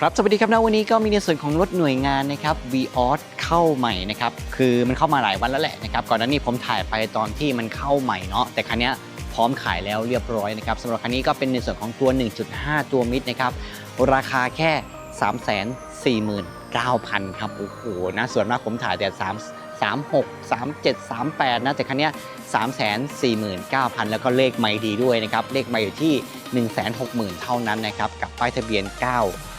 ครับ สวัสดีครับนะวันนี้ก็มีในส่วนของรถหน่วยงานนะครับ v ีออเข้าใหม่นะครับ คือมันเข้ามาหลายวันแล้วแหละนะครับ ก่อนหน้านี้ผมถ่ายไปตอนที่มันเข้าใหม่เนาะ แต่คันนี้พร้อมขายแล้วเรียบร้อยนะครับสำหรับคันนี้ก็เป็นในส่วนของตัว 1.5 ตัวมิดนะครับ ราคาแค่ 349,000 ครับ โอ้โห นะ ส่วนมากผมถ่ายแต่ 3 36 37 38 นะ แต่คันนี้ 349,000 แล้วก็เลขไม่ดีด้วยนะครับ เลขไม่อยู่ที่ 160,000 เท่านั้นนะครับ กับป้ายทะเบียน 9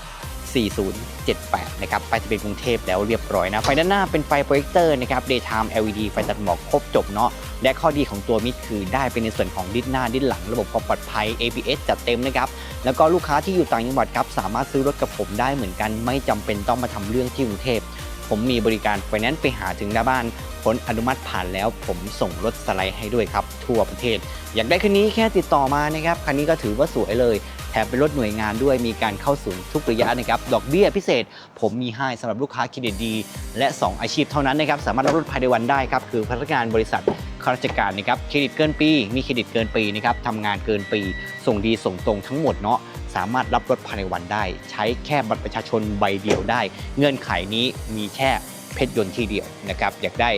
4078 นะครับไปทะเบียนกรุงเทพแล้วเรียบร้อยนะ ไฟด้านหน้าเป็นไฟโปรเจคเตอร์นะครับ daytime LED ไฟตัดหมอกครบจบเนาะ และข้อดีของตัวมิดคือได้เป็นในส่วนของดิสหน้าดิสหลัง ระบบความปลอดภัย ABS จัดเต็มนะครับ แล้วก็ลูกค้าที่อยู่ต่างจังหวัดครับสามารถซื้อรถกับผมได้เหมือนกัน ไม่จำเป็นต้องมาทำเรื่องที่กรุงเทพผมมีบริการไฟแนนซ์ไปหาถึงหน้าบ้าน ผลอนุมัติผ่านแล้ว ผมส่งรถสไลด์ให้ด้วยครับ ทั่วประเทศ อยากได้คันนี้แค่ติดต่อมานะครับคันนี้ก็ถือว่าสวยเลยแถมเป็นรถหน่วยงานด้วยมีการเข้าศูนย์ทุกระยะนะครับดอกเบี้ยพิเศษ ผมมีให้สำหรับลูกค้าเครดิตดี และ 2 อาชีพเท่านั้นนะครับสามารถรับรถภายในวันได้ครับคือพนักงานบริษัทข้าราชการนะครับเครดิตเกินปี มีเครดิตเกินปีนะครับทำงานเกินปี ส่งดีส่งตรงทั้งหมดเนาะสามารถรับรถภายในวันได้ ใช้แค่บัตรประชาชนใบเดียวได้ เงื่อนไขนี้มีแค่ เพชรยนต์ที่เดียวนะครับอยากได้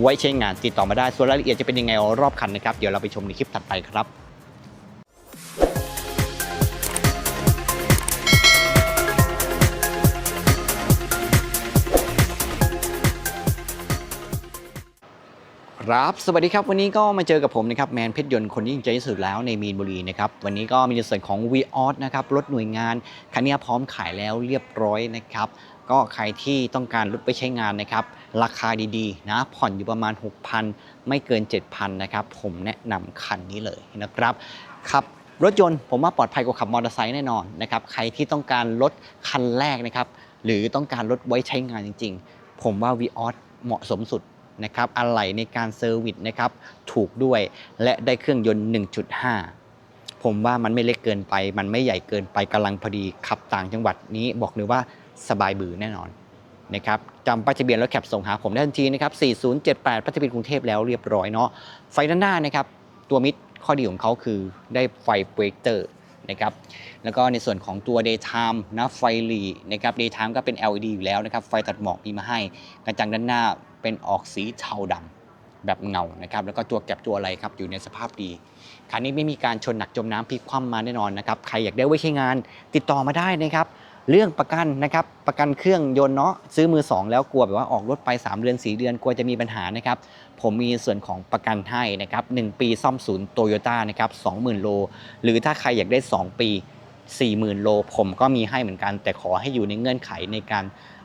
ไว้ใช้งานติดต่อมาได้ส่วนรายละเอียดจะเป็นยังไงรอบคันนะครับเดี๋ยวเราไปชมในคลิปถัดไปครับครับสวัสดีครับ วันนี้ก็มาเจอกับผมนะครับแมนเพชรยนต์คนที่ยิ่งใจที่สุดแล้วในมีนบุรีนะครับวันนี้ก็มีในส่วนของ v ีออสนะครับรถหน่วยงานคันนี้พร้อมขายแล้วเรียบร้อยนะครับ ก็ใครที่ต้องการรถไปใช้งานนะครับ ราคาดีๆ นะ ผ่อนอยู่ประมาณ 6,000 ไม่เกิน 7,000 นะครับ ผมแนะนำคันนี้เลยนะครับครับรถยนต์ผมว่าปลอดภัยกว่าขับมอเตอร์ไซค์แน่นอนนะครับ ใครที่ต้องการรถคันแรกนะครับ หรือต้องการรถไว้ใช้งานจริง ๆ ผมว่า v ีออสเหมาะสมสุดนะครับอะไหล่ในการเซอร์วิสนะครับ ถูกด้วย และได้เครื่องยนต์ 1.5 ผมว่ามันไม่เล็กเกินไป มันไม่ใหญ่เกินไปกำลังพอดีขับต่างจังหวัดนี้บอกเลยว่าสบายบือแน่นอนนะครับจำป้ายทะเบียนแล้วแคปส่งหาผมได้ทันทีนะครับ 4078ป้ายทะเบียนกรุงเทพแล้วเรียบร้อยเนาะไฟด้านหน้านะครับตัวมิดข้อดีของเขาคือได้ไฟโปรเจคเตอร์นะครับแล้วก็ในส่วนของตัว daytime นะไฟหลีนะครับ daytime ก็เป็น LED อยู่แล้วนะครับ ไฟตัดหมอกมีมาให้กระจังด้านหน้าเป็นออกสีเทาดำแบบเงานะครับแล้วก็ตัวแก็บตัวอะไรครับอยู่ในสภาพดี คันนี้ไม่มีการชนหนักจมน้ำพลิกคว่ำมาแน่นอนนะครับ ใครอยากได้ไว้ใช้งานติดต่อมาได้นะครับ เรื่องประกันนะครับ ประกันเครื่องยนต์เนาะซื้อมือ 2 แล้วกลัวแบบว่าออกรถไป 3 เดือน 4 เดือนกลัวจะมีปัญหานะครับ ผมมีส่วนของประกันให้นะครับ 1 ปีซ่อมศูนย์โตโยต้านะครับ20,000 โล หรือถ้าใครอยากได้ 2 ปี 40,000 โล ผมก็มีให้เหมือนกัน แต่ขอให้อยู่ในเงื่อนไขในการ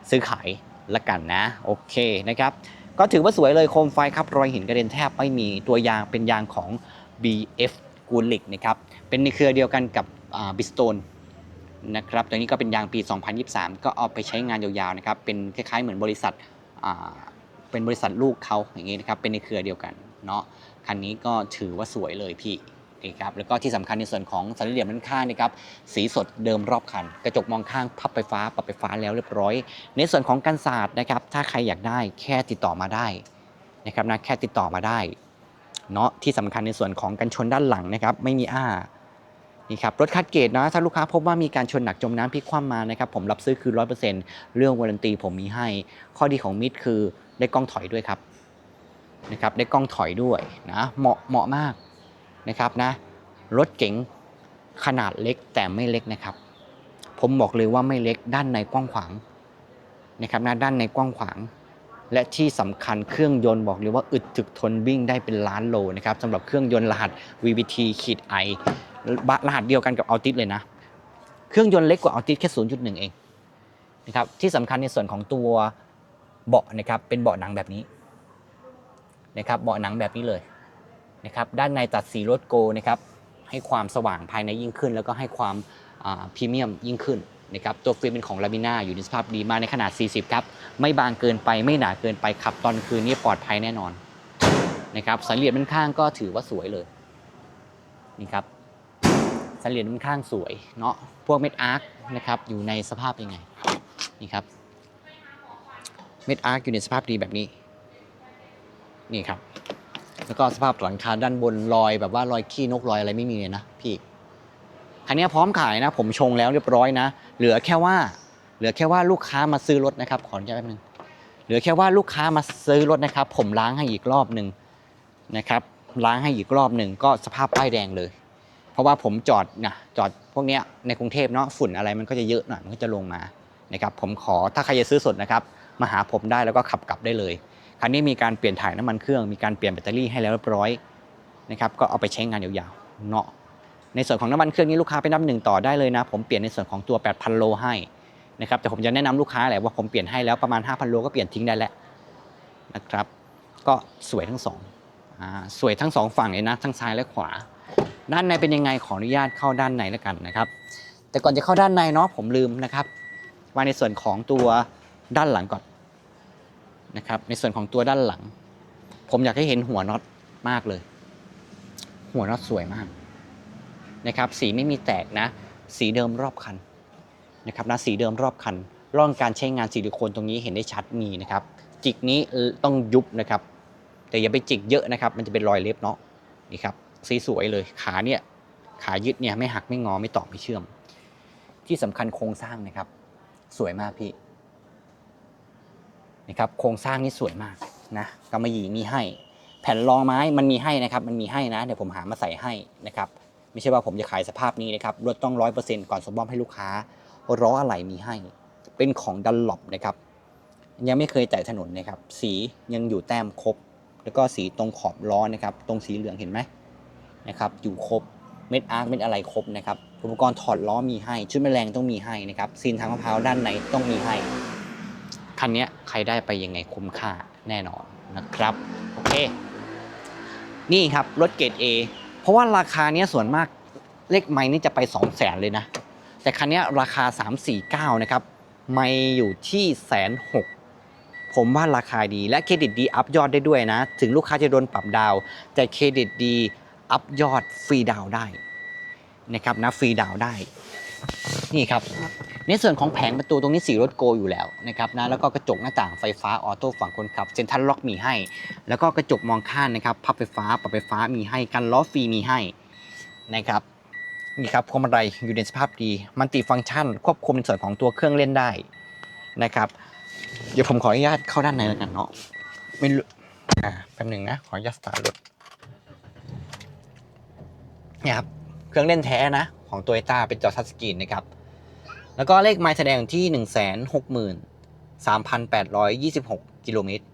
ซื้อขายละกันนะ โอเคนะครับ ก็ถือว่าสวยเลยโคมไฟครับรอยหินกระเด็นแทบไม่มีตัวยางเป็นยางของ BF g u l i c นะครับ เป็นในเครือเดียวกันกับบิสโตนนะครับ ตัวนี้ก็เป็นยางปี 2023 ก็เอาไปใช้งานยาวๆนะครับ เป็นคล้ายๆเหมือนบริษัทเป็นบริษัทลูกเขาอย่างนี้นะครับ เป็นในเครือเดียวกันเนาะ คันนี้ก็ถือว่าสวยเลยพี่นะครับแล้วก็ที่สำคัญในส่วนของสันเหลี่ยมด้านข้างนะครับสีสดเดิมรอบคัน กระจกมองข้างพับไฟฟ้าปรับไฟฟ้าแล้วเรียบร้อย ในส่วนของกันศาสตร์นะครับถ้าใครอยากได้แค่ติดต่อมาได้นะครับนะแค่ติดต่อมาได้ เนาะที่สำคัญในส่วนของกันชนด้านหลังนะครับ ไม่มีอ้านี่ครับรถคัดเกรดนะถ้าลูกค้าพบว่ามีการชนหนักจมน้ำพลิกคว่ำมานะครับผมรับซื้อคือ 100%เรื่องวารันตีผมมีให้ ข้อดีของมิดคือได้กล้องถอยด้วยครับนะครับได้กล้องถอยด้วยนะเหมาะเหมาะมากนะครับนะรถเก๋งขนาดเล็กแต่ไม่เล็กนะครับ ผมบอกเลยว่าไม่เล็กด้านในกว้างขวางนะครับนะด้านในกว้างขวาง และที่สำคัญเครื่องยนต์บอกเลยว่าอึดถึกทนวิ่งได้เป็นล้านโลนะครับสำหรับเครื่องยนต์รหัส VVT ขีด i รหัสเดียวกันกับอัลติสเลยนะ เครื่องยนต์เล็กกว่าอัลติสแค่ 0.1 เองนะครับที่สำคัญในส่วนของตัวเบาะนะครับเป็นเบาะหนังแบบนี้นะครับเบาะหนังแบบนี้เลยนะครับด้านในตัดสีรถโกนะครับให้ความสว่างภายในยิ่งขึ้น แล้วก็ให้ความพรีเมียมยิ่งขึ้น นะครับตัวฟิล์มเป็นของลามิน่าอยู่ในสภาพดีมากในขนาด 40 ครับ ไม่บางเกินไปไม่หนาเกินไปขับตอนคืนนี่ปลอดภัยแน่นอนนะครับสันเหลี่ยมด้านข้างก็ถือว่าสวยเลยนี่ครับสันเหลี่ยมด้านข้างสวยเนาะพวกเม็ดอาร์คนะครับอยู่ในสภาพยังไงนี่ครับเม็ดอาร์คอยู่ในสภาพดีแบบนี้นี่ครับแล้วก็สภาพหลังคาด้านบนรอยแบบว่ารอยขี้นกรอยอะไรไม่มีเลยนะพี่ คันนี้พร้อมขายนะ ผมชงแล้วเรียบร้อยนะ เหลือแค่ว่า เหลือแค่ว่าลูกค้ามาซื้อรถนะครับ ขออนุญาตแป๊บนึง เหลือแค่ว่าลูกค้ามาซื้อรถนะครับ ผมล้างให้อีกรอบหนึ่งนะครับ ล้างให้อีกรอบหนึ่งก็สภาพป้ายแดงเลย เพราะว่าผมจอดนะจอดพวกเนี้ยในกรุงเทพเนาะฝุ่นอะไรมันก็จะเยอะหน่อยมันก็จะลงมานะครับผมขอถ้าใครจะซื้อสดนะครับมาหาผมได้แล้วก็ขับกลับได้เลยคันนี้มีการเปลี่ยนถ่ายน้ำมันเครื่องมีการเปลี่ยนแบตเตอรี่ให้แล้วเรียบร้อยนะครับก็เอาไปใช้งานยาวๆเนาะ ในส่วนของน้ำมันเครื่องนี้ลูกค้าไปนับหนึ่งต่อได้เลยนะ ผมเปลี่ยนในส่วนของตัว 8,000 โลให้นะครับแต่ผมจะแนะนำลูกค้าแหละว่าผมเปลี่ยนให้แล้วประมาณ 5,000 โลก็เปลี่ยนทิ้งได้แล้วนะครับ ก็สวยทั้งสองอสวยทั้งสองฝั่งเลยนะ ทั้งซ้ายและขวา ด้านในเป็นยังไงขออนุญาตเข้าด้านในแล้วกันนะครับ แต่ก่อนจะเข้าด้านในเนาะผมลืมนะครับมาในส่วนของตัวด้านหลังก่อนนะครับ ในส่วนของตัวด้านหลัง ผมอยากให้เห็นหัวน็อตมากเลย หัวน็อตสวยมาก นะครับสีไม่มีแตกนะ สีเดิมรอบคันนะครับนะสีเดิมรอบคัน ร่องการใช้งานซิลิโคนตรงนี้เห็นได้ชัดมีนะครับจิกนี้ต้องยุบนะครับ แต่อย่าไปจิกเยอะนะครับ มันจะเป็นรอยเล็บเนาะนี่ครับสีสวยเลยขาเนี่ยขายึดเนี่ยไม่หักไม่งอไม่ตอกไม่เชื่อม ที่สำคัญโครงสร้างนะครับ สวยมากพี่นะครับโครงสร้างนี่สวยมากนะกำมะหยี่มีให้ แผ่นรองไม้มันมีให้นะครับ มันมีให้นะเดี๋ยวผมหามาใส่ให้นะครับ ไม่ใช่ว่าผมจะขายสภาพนี้นะครับรถต้องร้อยเปอร์เซ็นต์ก่อนส่งมอบให้ลูกค้าล้ออะไหล่มีให้ เป็นของดันหลบนะครับ ยังไม่เคยแตะถนนนะครับ สียังอยู่แต้มครบ แล้วก็สีตรงขอบล้อนะครับ ตรงสีเหลืองเห็นไหมนะครับ อยู่ครบ เม็ดอาร์คเม็ดอะไรครบนะครับ อุปกรณ์ถอดล้อมีให้ ชุดแมลงต้องมีให้นะครับ ซีนทางมะพร้าวด้านในต้องมีให้ คันนี้ใครได้ไปยังไงคุ้มค่าแน่นอนนะครับ โอเค นี่ครับรถเกรด A เพราะว่าราคาเนี้ยส่วนมากเลขไม่นี่จะไป 2 0 0แสนเลยนะ แต่คันนี้ราคา 349 นะครับ ไม่อยู่ที่แสนหกผมว่าราคาดีและเครดิตดีอัพยอดได้ด้วยนะ ถึงลูกค้าจะโดนปรับดาว แต่เครดิตดีอัพยอดฟรีดาวได้นะครับนะฟรีดาวได้ นี่ครับ ในส่วนของแผงประตูตรงนี้สีรถโกอยู่แล้วนะครับนะแล้วก็กระจกหน้าต่างไฟฟ้าออโต้ฝั่งคนขับเซ็นทรัลล็อกมีให้ แล้วก็กระจกมองข้างนะครับพับไฟฟ้าปรับไฟฟ้ามีให้กันล้อฟรีมีให้นะครับนี่ครับพวงมาลัยอยู่ในสภาพดี มันติฟังก์ชัน ควบคุมในส่วนของตัวเครื่องเล่นได้นะครับ เดี๋ยวผมขออนุญาตเข้าด้านในแล้วกันเนาะไม่รู้อ่าแป๊บหนึ่งนะ ขออนุญาตสตาร์ทรถเนี่ยครับเครื่องเล่นแท้นะ ของโตโยต้าเป็นจอทัชสกรีนนะครับ แล้วก็เลขไมล์แสดงอยู่ที่หนึ่งแสนหกหมื่นสามพันแปดร้อยยี่สิบหกกิโลเมตร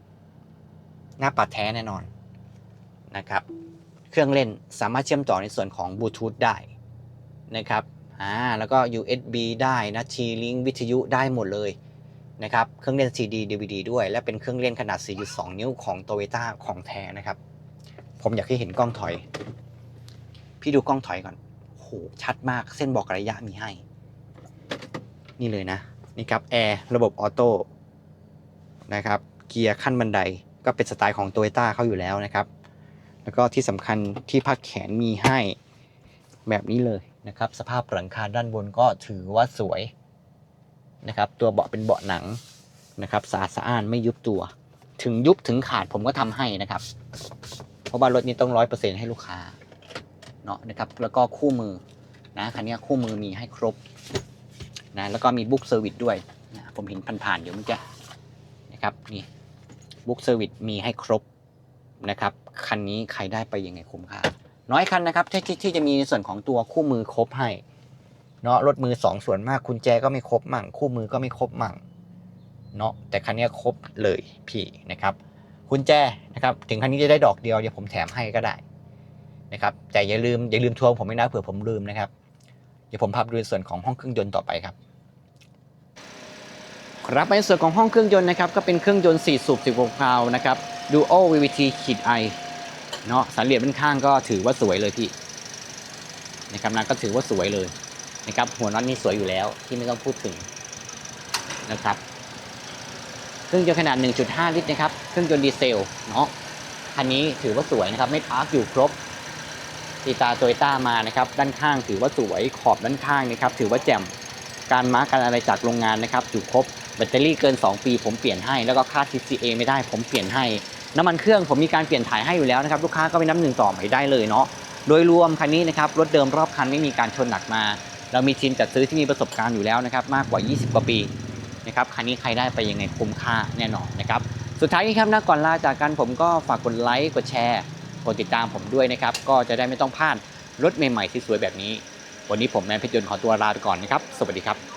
หน้าปัดแท้แน่นอนนะครับ เครื่องเล่นสามารถเชื่อมต่อในส่วนของบลูทูธได้นะครับอ่าแล้วก็ USB ได้นะ T-Link วิทยุได้หมดเลยนะครับ เครื่องเล่น CD DVD ด้วย และเป็นเครื่องเล่นขนาด 4.2 นิ้วของ Toyota ของแท้นะครับ ผมอยากให้เห็นกล้องถอย พี่ดูกล้องถอยก่อนโหชัดมากเส้นบอกระยะมีให้ นี่เลยนะนี่ครับแอร์ระบบออโต้นะครับเกียร์ขั้นบันไดก็เป็นสไตล์ของ Toyota เขาอยู่แล้วนะครับ แล้วก็ที่สำคัญที่พักแขนมีให้แบบนี้เลยนะครับ สภาพหลังคาด้านบนก็ถือว่าสวยนะครับ ตัวเบาะเป็นเบาะหนังนะครับสะอาดสะอ้านไม่ยุบตัว ถึงยุบถึงขาดผมก็ทำให้นะครับ เพราะว่ารถนี้ต้องร้อยเปอร์เซ็นให้ลูกค้าเนาะนะครับ แล้วก็คู่มือนะคันนี้คู่มือมีให้ครบ นะแล้วก็มีบุ๊กเซอร์วิสด้วยนะผมเห็นผ่านๆอยู่เมื่อกี้นะครับนี่บุ๊กเซอร์วิสมีให้ครบนะครับคันนี้ใครได้ไปยังไงคุ้มค่าน้อยคันนะครับที่ที่ที่จะมีในส่วนของตัวคู่มือครบให้เนาะรถมือสองส่วนมากคุณแจก็ไม่ครบมั่ง คู่มือก็ไม่ครบมั่งเนาะแต่คันนี้ครบเลยพี่นะครับคุณแจนะครับถึงคันนี้จะได้ดอกเดียวเดี๋ยวผมแถมให้ก็ได้นะครับแต่อย่าลืมอย่าลืมทวงผมไม่นะเผื่อผมลืมนะครับเดี๋ยวผมพาไปดูในส่วนของห้องเครื่องยนต์ต่อไปครับ ครับในส่วนของห้องเครื่องยนต์นะครับก็เป็นเครื่องยนต์ 4 สูบ10วงพาวนะครับ Duo VVT ขีด i เนาะสันเหลี่ยมด้านข้างก็ถือว่าสวยเลยพี่นะครับนะก็ถือว่าสวยเลยนะครับหัวน็อตนี่สวยอยู่แล้วที่ไม่ต้องพูดถึงนะครับเครื่องยนต์ขนาด 1.5 ลิตรนะครับเครื่องยนต์ดีเซลเนาะคันนี้ถือว่าสวยนะครับไม่อาร์คอยู่ครบตีตาโตโยต้ามานะครับด้านข้างถือว่าสวยขอบด้านข้างนะครับถือว่าแจ่มการมาร์กการอะไรจากโรงงานนะครับอยู่ครบ แบตเตอรี่เกิน 2 ปีผมเปลี่ยนให้ แล้วก็ค่า TCA ไม่ได้ผมเปลี่ยนให้ น้ำมันเครื่องผมมีการเปลี่ยนถ่ายให้อยู่แล้วนะครับลูกค้าก็ไปน้ำหนึ่งต่อใหม่ได้เลยเนาะโดยรวมคันนี้นะครับรถเดิมรอบคันไม่มีการชนหนักมา เรามีทีมจัดซื้อที่มีประสบการณ์อยู่แล้วนะครับมากกว่า 20 กว่าปีนะครับคันนี้ใครได้ไปยังไงคุ้มค่าแน่นอนนะครับสุดท้ายนี้ครับนะก่อนลาจากกันผมก็ฝากกดไลค์กดแชร์กดติดตามผมด้วยนะครับก็จะได้ไม่ต้องพลาดรถใหม่ๆที่สวยแบบนี้ วันนี้ผมแมนเพชรยนต์ขอตัวลาไปก่อนนะครับ สวัสดีครับ